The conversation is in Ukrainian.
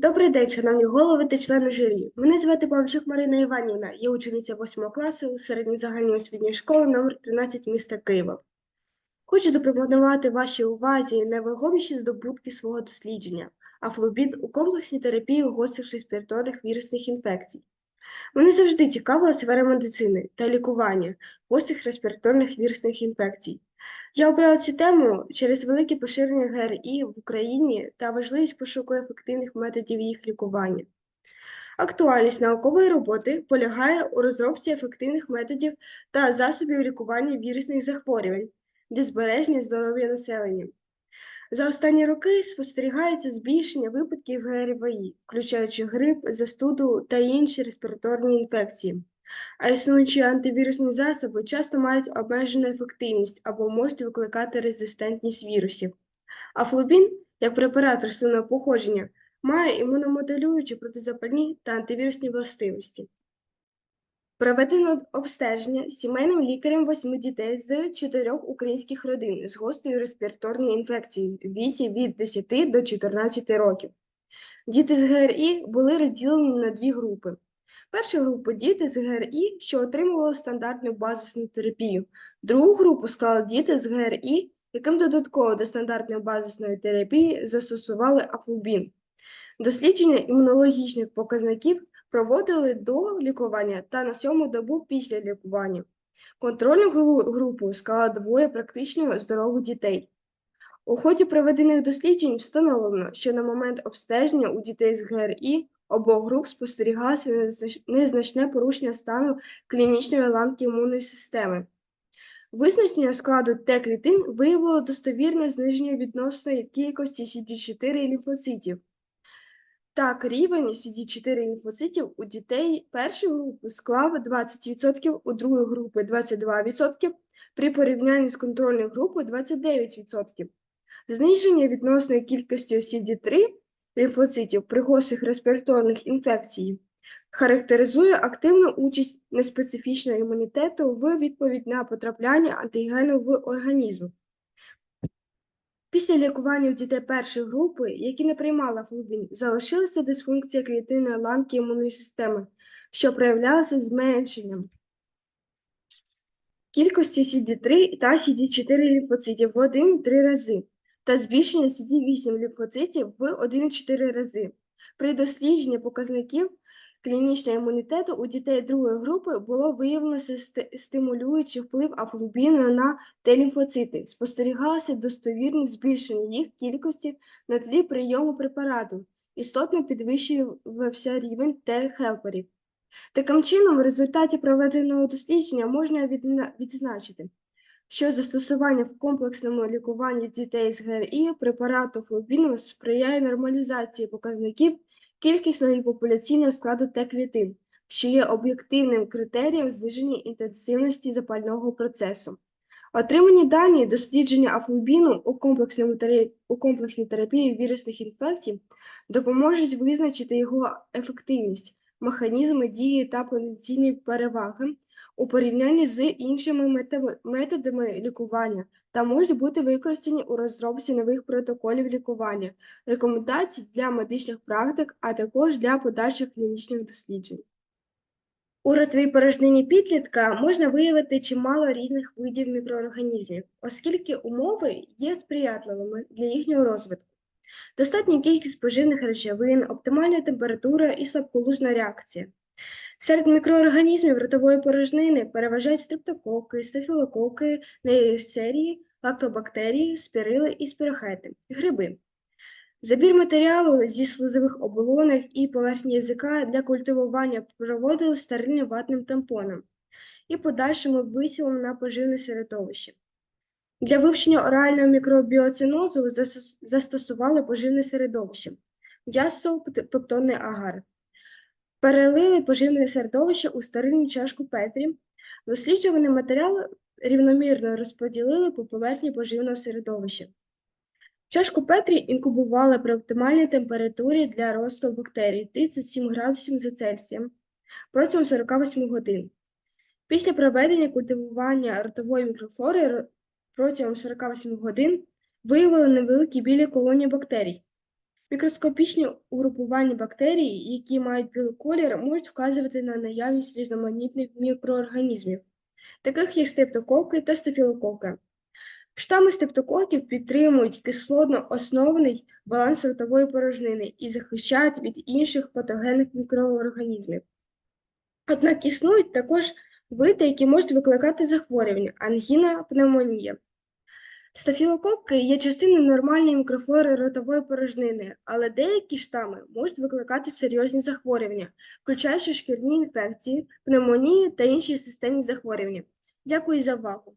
Добрий день, шановні голови та члени журі. Мене звати павчук Марина Іванівна, я учениця 8 класу середньої загальної освітньої школи номер 13 міста Києва. Хочу запропонувати вашій увазі найвагоміші здобутки свого дослідження афлобід у комплексній терапії гострих респіраторних вірусних інфекцій. Мене завжди цікавила сфера медицини та лікування гострих респіраторних вірусних інфекцій. Я обрала цю тему через велике поширення ГРІ в Україні та важливість пошуку ефективних методів їх лікування. Актуальність наукової роботи полягає у розробці ефективних методів та засобів лікування вірусних захворювань для збереження здоров'я населення. За останні роки спостерігається збільшення випадків ГРВІ, включаючи грип, застуду та інші респіраторні інфекції. А існуючі антивірусні засоби часто мають обмежену ефективність або можуть викликати резистентність вірусів. А флубін, як препарат рослинного походження, має імуномоделюючі протизапальні та антивірусні властивості. Проведено обстеження сімейним лікарем восьми дітей з чотирьох українських родин з гострою респіраторною інфекцією в віці від 10 до 14 років. Діти з ГРІ були розділені на дві групи. Перша група діти з ГРІ, що отримували стандартну базисну терапію. Другу групу склали діти з ГРІ, яким додатково до стандартної базисної терапії застосували афлубін. Дослідження імунологічних показників проводили до лікування та на сьому добу після лікування. Контрольну групу склала двоє практично здорових дітей. У ході проведених досліджень встановлено, що на момент обстеження у дітей з ГРІ обох груп спостерігалося незначне порушення стану клінічної ланки імунної системи. Визначення складу Т-клітин виявило достовірне зниження відносної кількості CD4 лімфоцитів. Так, рівень CD4 лімфоцитів у дітей першої групи склав 20%, у другої групи 22%, при порівнянні з контрольною групою 29%. Зниження відносної кількості CD3 лімфоцитів при гострих респіраторних інфекцій характеризує активну участь неспецифічного імунітету в відповідь на потрапляння антигену в організм. Після лікування у дітей першої групи, які не приймали флубін, залишилася дисфункція клітинної ланки імунної системи, що проявлялася зменшенням кількості CD3 та CD4 лімфоцитів в 1-3 рази та збільшення CD8 лімфоцитів в 1,4 рази. При дослідженні показників клінічного імунітету у дітей другої групи було виявлено стимулюючий вплив афлубіну на Т-лімфоцити. Спостерігалося достовірне збільшення їх кількості на тлі прийому препарату, істотно підвищувався рівень Т-хелперів. Таким чином, в результаті проведеного дослідження можна відзначити, що застосування в комплексному лікуванні дітей з ГРІ препарату флобіну сприяє нормалізації показників кількісного і популяційного складу Т-клітин, що є об'єктивним критерієм зниження інтенсивності запального процесу. Отримані дані дослідження афлубіну у, комплексній, у комплексній терапії вірусних інфекцій допоможуть визначити його ефективність, механізми дії та потенційні переваги у порівнянні з іншими методами лікування та можуть бути використані у розробці нових протоколів лікування, рекомендацій для медичних практик, а також для подальших клінічних досліджень. У ротовій порожнині підлітка можна виявити чимало різних видів мікроорганізмів, оскільки умови є сприятливими для їхнього розвитку. Достатня кількість поживних речовин, оптимальна температура і слабколужна реакція. Серед мікроорганізмів ротової порожнини переважають стрептококи, стафілококи, неєсерії, лактобактерії, спірили і спірохети, гриби. Забір матеріалу зі слизових оболонок і поверхні язика для культивування проводили стерильним ватним тампоном і подальшим висілом на поживне середовище. Для вивчення орального мікробіоцинозу застосували поживне середовище м'ясо, пептонний агар. Перелили поживне середовище у стерильну чашку Петрі. Досліджуваний матеріал рівномірно розподілили по поверхні поживного середовища. Чашку Петрі інкубували при оптимальній температурі для росту бактерій 37 градусів за Цельсієм протягом 48 годин. Після проведення культивування ротової мікрофлори протягом 48 годин виявили невеликі білі колонії бактерій. Мікроскопічні угрупування бактерій, які мають білий колір, можуть вказувати на наявність різноманітних мікроорганізмів, таких як стрептококи та стафілококи. Штами стрептококів підтримують кислотно-основний баланс ротової порожнини і захищають від інших патогенних мікроорганізмів. Однак існують також види, які можуть викликати захворювання, ангіна, пневмонія. Стафілококи є частиною нормальної мікрофлори ротової порожнини, але деякі штами можуть викликати серйозні захворювання, включаючи шкірні інфекції, пневмонію та інші системні захворювання. Дякую за увагу!